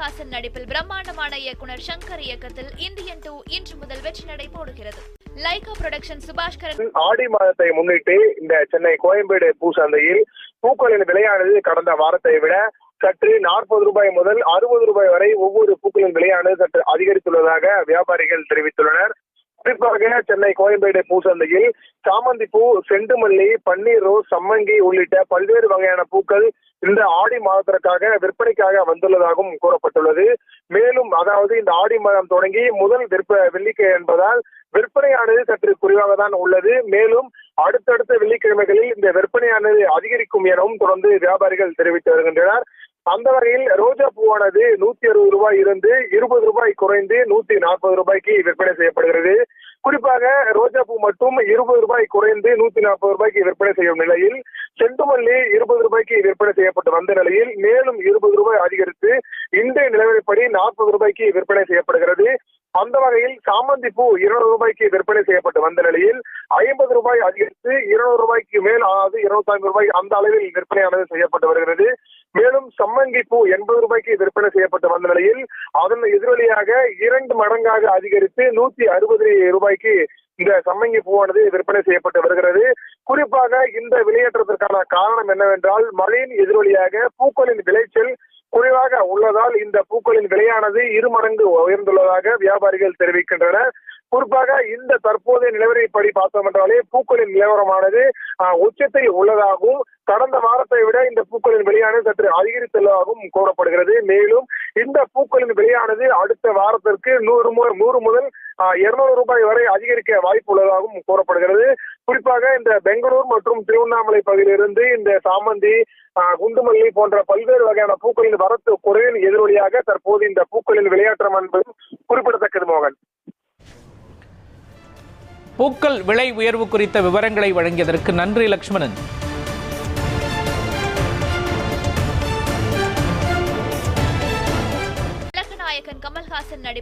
கமல்ஹாசன் நடிப்பில் பிரம்மாண்டமான இயக்குனர் சங்கர் இயக்கத்தில் இந்தியன் டூ இன்று முதல் வெற்றி நடை போடுகிறது. லைகா புரொடக்ஷன் சுபாஷ்கரன் ஆடி மாதத்தை முன்னிட்டு இந்த சென்னை கோயம்பேடு பூ சந்தையில் பூக்களின் விலையானது கடந்த வாரத்தை விட சற்று நாற்பது ரூபாய் முதல் அறுபது ரூபாய் வரை ஒவ்வொரு பூக்களின் விலையானது சற்று அதிகரித்துள்ளதாக வியாபாரிகள் தெரிவித்துள்ளனர். குறிப்பாக சென்னை கோயம்பேடு பூ சந்தையில் சாமந்தி பூ செண்டுமல்லி பன்னீர் ரோஸ் சம்மங்கி உள்ளிட்ட பல்வேறு வகையான பூக்கள் இந்த ஆடி மாதத்திற்காக விற்பனைக்காக வந்துள்ளதாகவும் கூறப்பட்டுள்ளது. மேலும் அதாவது இந்த ஆடி மாதம் தொடங்கி முதல் விற்ப வெள்ளிக்கை என்பதால் விற்பனையானது சற்று குறைவாக தான் உள்ளது. மேலும் அடுத்தடுத்த வெள்ளிக்கிழமைகளில் இந்த விற்பனையானது அதிகரிக்கும் எனவும் தொடர்ந்து வியாபாரிகள் தெரிவித்து வருகின்றனர். அந்த வகையில் ரோஜா பூவானது நூத்தி அறுபது ரூபாய் இருந்து இருபது ரூபாய் குறைந்து நூத்தி நாற்பது ரூபாய்க்கு விற்பனை செய்யப்படுகிறது. குறிப்பாக ரோஜா பூ மட்டும் இருபது ரூபாய் குறைந்து நூத்தி நாற்பது ரூபாய்க்கு விற்பனை செய்யும் நிலையில் செண்டுமல்லி இருபது ரூபாய்க்கு விற்பனை செய்யப்பட்டு வந்த நிலையில் மேலும் இருபது ரூபாய் அதிகரித்து இன்றைய நிலவரப்படி நாற்பது ரூபாய்க்கு விற்பனை செய்யப்படுகிறது. அந்த வகையில் சாமந்தி பூ இருநூறு ரூபாய்க்கு விற்பனை செய்யப்பட்டு வந்த நிலையில் ஐம்பது ரூபாய் அதிகரித்து இருநூறு ரூபாய்க்கு மேல் அதாவது இருநூத்தி ஐம்பது ரூபாய் அந்த அளவில் விற்பனையானது செய்யப்பட்டு வருகிறது. மேலும் சம்மங்கி பூ எண்பது ரூபாய்க்கு விற்பனை செய்யப்பட்டு வந்த நிலையில் அதன் எதிரொலியாக இரண்டு மடங்காக அதிகரித்து நூத்தி அறுபது ரூபாய்க்கு இந்த சம்மங்கி பூவானது விற்பனை செய்யப்பட்டு வருகிறது. குறிப்பாக இந்த விலையேற்றத்திற்கான காரணம் என்னவென்றால் மழையின் எதிரொலியாக பூக்களின் விளைச்சல் குறைவாக உள்ளதால் இந்த பூக்களின் விலையானது இரு மடங்கு உயர்ந்துள்ளதாக வியாபாரிகள் தெரிவிக்கின்றனர். குறிப்பாக இந்த தற்போதைய நிலவரைப்படி பார்த்தோம் என்றாலே பூக்களின் நிலவரமானது உச்சத்தை உள்ளதாகவும் கடந்த வாரத்தை விட இந்த பூக்களின் விலையானது சற்று அதிகரித்துள்ளதாகவும் கூறப்படுகிறது. மேலும் இந்த பூக்களின் விலையானது அடுத்த வாரத்திற்கு நூறு மு- நூறு முதல் இருநூறு ரூபாய் வரை அதிகரிக்க வாய்ப்பு உள்ளதாகவும் கூறப்படுகிறது. குறிப்பாக இந்த பெங்களூர் மற்றும் திருவண்ணாமலை பகுதியிலிருந்து இந்த சாமந்தி குண்டுமல்லி போன்ற பல்வேறு வகையான பூக்களின் வரத்து குறைவின் எதிரொலியாக தற்போது இந்த பூக்களின் விளையாட்டம் என்பது குறிப்பிடத்தக்கது மோகன். பூக்கள் விலை உயர்வு குறித்த விவரங்களை வழங்கியதற்கு நன்றி லக்ஷ்மணன். கமல்ஹாசன் நடிப்பு